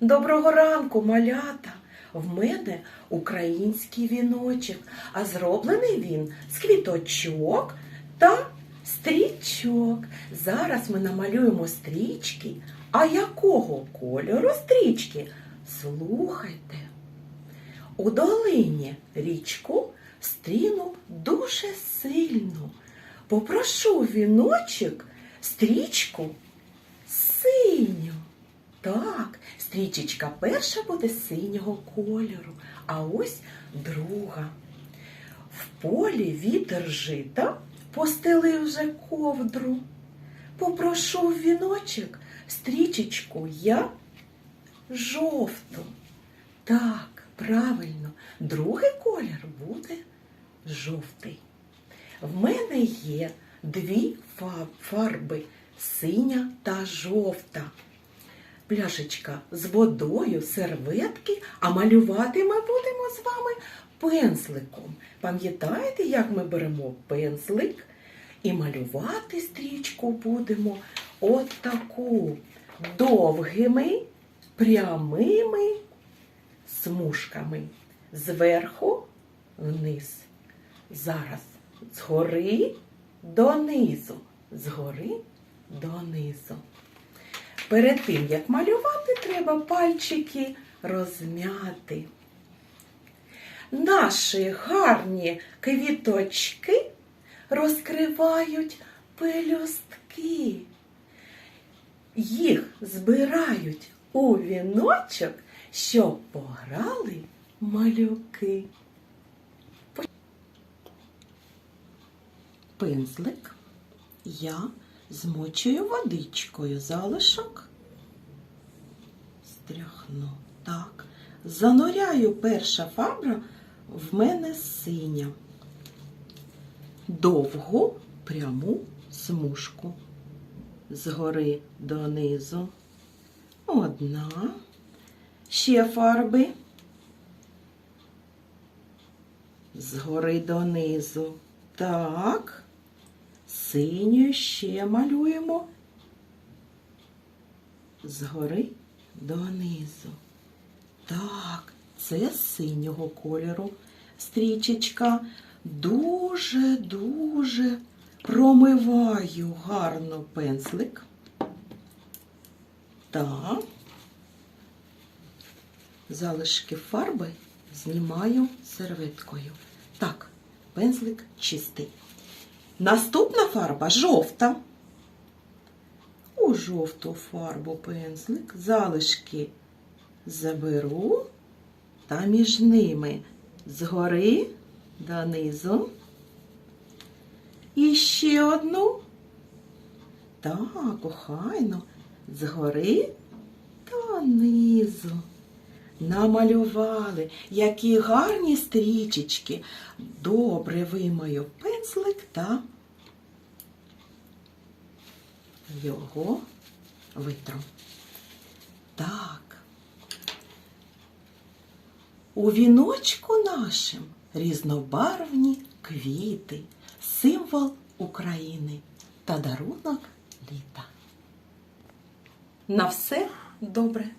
Доброго ранку, малята! В мене український віночок, а зроблений він з квіточок та стрічок. Зараз ми намалюємо стрічки. А якого кольору стрічки? Слухайте. У долині річку стріну дуже сильно. Попрошу віночок стрічку синю. Так, стрічечка перша буде синього кольору, а ось друга. В полі вітер жита постелив вже ковдру. Попрошу в віночок стрічечку я жовту. Так, правильно, другий колір буде жовтий. В мене є дві фарби синя та жовта. Пляшечка з водою, серветки, а малювати ми будемо з вами пензликом. Пам'ятаєте, як ми беремо пензлик і малювати стрічку будемо от таку довгими, прямими смужками. Зверху вниз. Зараз згори донизу. Згори донизу. Перед тим, як малювати, треба пальчики розмяти. Наші гарні квіточки розкривають пелюстки. Їх збирають у віночок, щоб пограли малюки. Пензлик я змочую водичкою залишок. Стряхну. Так. Зануряю перша фабра в мене синя. Довгу пряму смужку. Згори донизу. Одна. Ще фарби. Згори донизу. Так. Синьою ще малюємо згори донизу. Так, це синього кольору стрічечка. Дуже-дуже промиваю гарно пензлик. Так. Залишки фарби знімаю серветкою. Так, пензлик чистий. Наступна фарба жовта. У жовту фарбу пензлик залишки заберу та між ними згори донизу. І ще одну. Так, охайно, згори донизу. Намалювали, які гарні стрічечки. Добре вимою пензлик та його витру. Так. У віночку нашим різнобарвні квіти, символ України та дарунок літа. На все добре.